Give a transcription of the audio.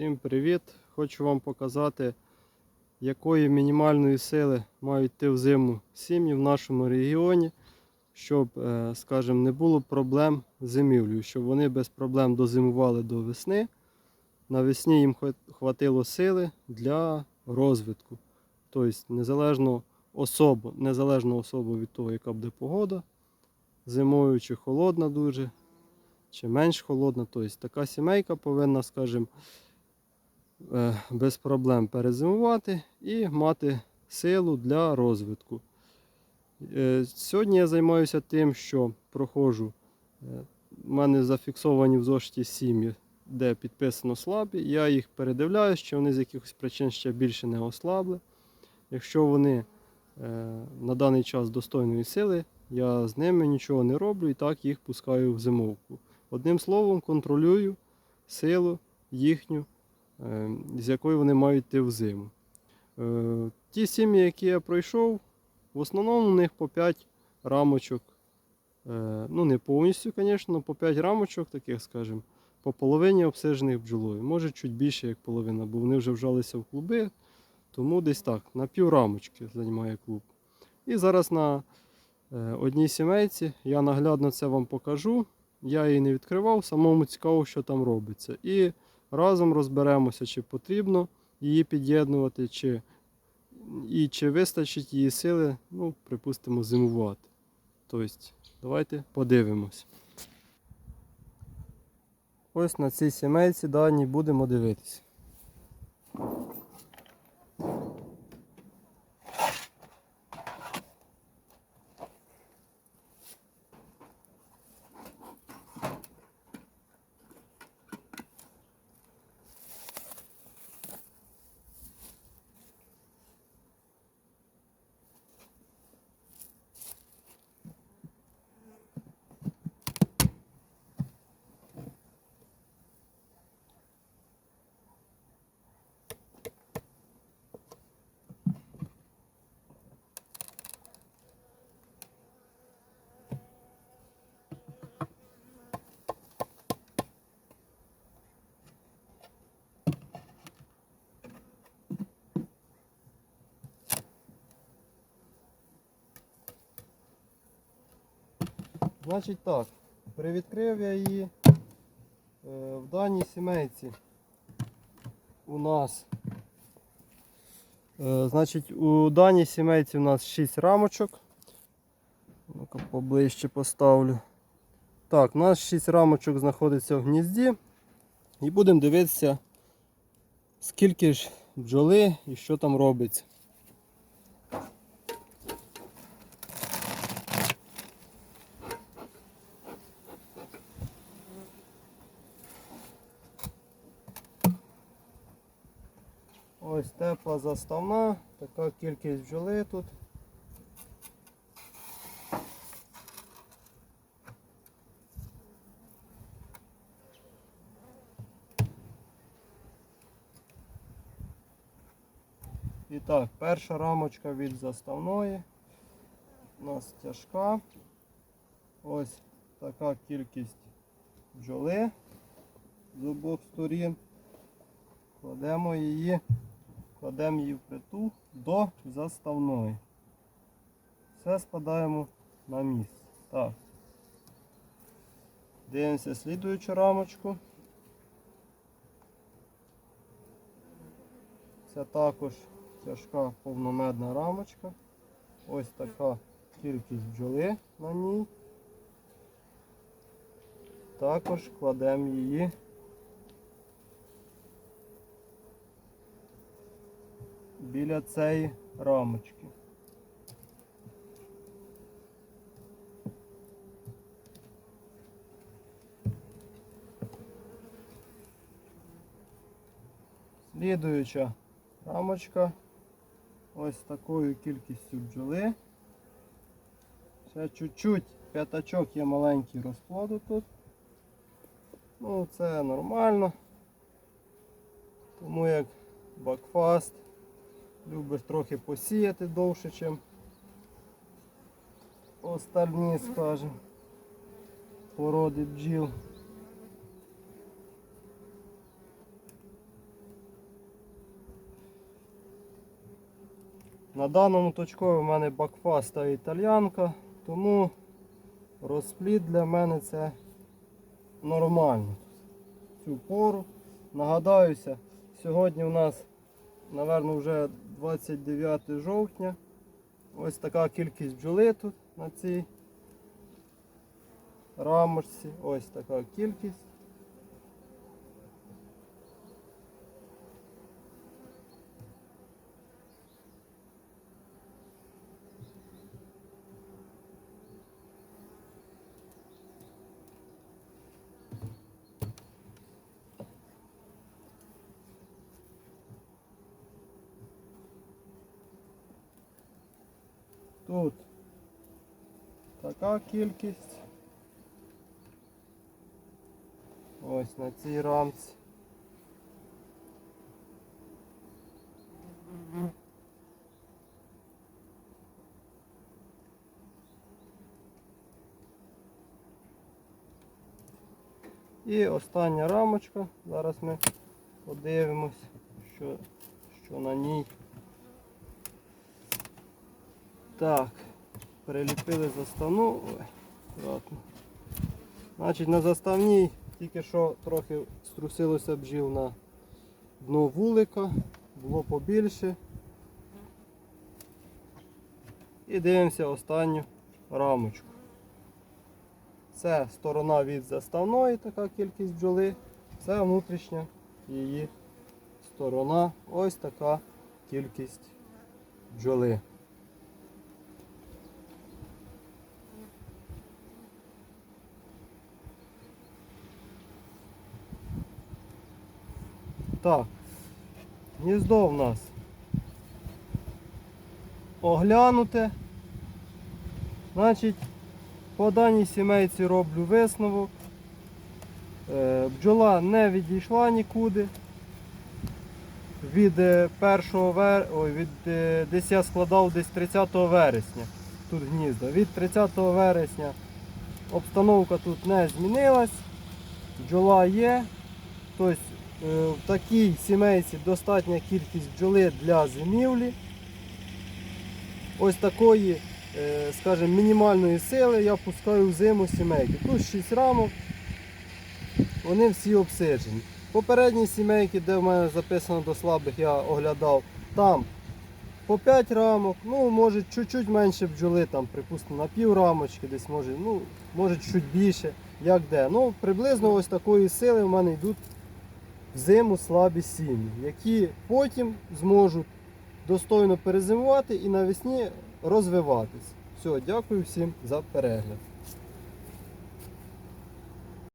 Всім привіт! Хочу вам показати, якої мінімальної сили мають йти в зиму сім'ї в нашому регіоні, щоб, е, скажімо, не було проблем з зимівлею, щоб вони без проблем дозимували до весни. Навесні їм хватило сили для розвитку. Тобто, незалежно особо, незалежно особо від того, яка буде погода, зимою чи холодна дуже, чи менш холодна. Тобто така сімейка повинна, скажімо, без проблем перезимувати і мати силу для розвитку. Е, Сьогодні я займаюся тим, що проходжу. У мене зафіксовані в зошиті сім'ї, де підписано слабі. Я їх передивляюсь, чи вони з якихось причин ще більше не ослабли. Якщо вони е, на даний час достойної сили, я з ними нічого не роблю і так їх пускаю в зимовку. Одним словом, контролюю силу їхню, е, з якою вони мають йти в зиму. Е, Ті сім'ї, які я пройшов, в основному у них по 5 рамочок. Е, Ну, не повністю, звісно, по 5 рамочок, таких, скажімо, по половині обсижених бджолою. Може, чуть більше, як половина, бо вони вже вжалися в клуби, тому десь так, на пів рамочки займає клуб. І зараз на е, одній сімейці я наглядно це вам покажу. Я її не відкривав, самому цікаво, що там робиться. І разом розберемося, чи потрібно її під'єднувати, чи, і чи вистачить її сили, ну, припустимо, зимувати. Тобто, давайте подивимось. Ось на цій сімейці дані будемо дивитися. Значить так, привідкрив я її. Е, В даній сімейці у нас, е, значить, у даній сімейці у нас 6 рамочок. Ну-ка поближче поставлю. Так, у нас 6 рамочок знаходиться в гнізді. І будемо дивитися, скільки ж бджоли і що там робиться. Ось тепла заставна, така кількість бджоли тут. І так, перша рамочка від заставної. У нас тяжка. Ось така кількість бджоли з обох сторін. Кладемо її, кладемо її впритул до заставної. Все складаємо на місце. Так. Дивимося слідуючу рамочку. Це також тяжка повномедна рамочка. Ось така кількість бджоли на ній. Також кладемо її біля цієї рамочки. Слідуюча рамочка ось такою кількістю бджоли. Ще чуть-чуть п'ятачок є маленький розплоду тут. Ну, це нормально. Тому як бакфаст Любиш трохи посіяти довше, ніж остальні, скажімо, породи бджіл. На даному точкові в мене бакфаста італьянка, тому розпліт для мене це нормально цю пору. Нагадаюся, сьогодні у нас, мабуть, вже 29 жовтня. Ось така кількість бджоли тут на цій рамочці. Ось така кількість. Тут така кількість. Ось на цій рамці. І остання рамочка. Зараз ми подивимось, що, що на ній. Так, приліпили заставну. Ой. Значить, на заставній тільки що трохи струсилося бджіл на дно вулика, було побільше. І дивимося останню рамочку. Це сторона від заставної, така кількість бджоли. Це внутрішня її сторона. Ось така кількість бджоли. Так, гніздо в нас оглянуте. Значить, по даній сімейці роблю висновок. Е, Бджола не відійшла нікуди. Від е, 1 вер... Ой, від е, десь я складав десь 30 вересня тут гнізда. Від 30 вересня обстановка тут не змінилась. Бджола є. Тобто е, в такій сімейці достатня кількість бджоли для зимівлі. Ось такої, е, скажімо, мінімальної сили я пускаю в зиму сімейки. Тут 6 рамок, вони всі обсиджені. Попередні сімейки, де в мене записано до слабих, я оглядав, там по 5 рамок, ну може чуть-чуть менше бджоли, там, припустимо, на пів рамочки, десь може, ну, може чуть більше, як де. Ну, приблизно ось такої сили в мене йдуть в зиму слабі сім'ї, які потім зможуть достойно перезимувати і навесні розвиватись. Все, дякую всім за перегляд.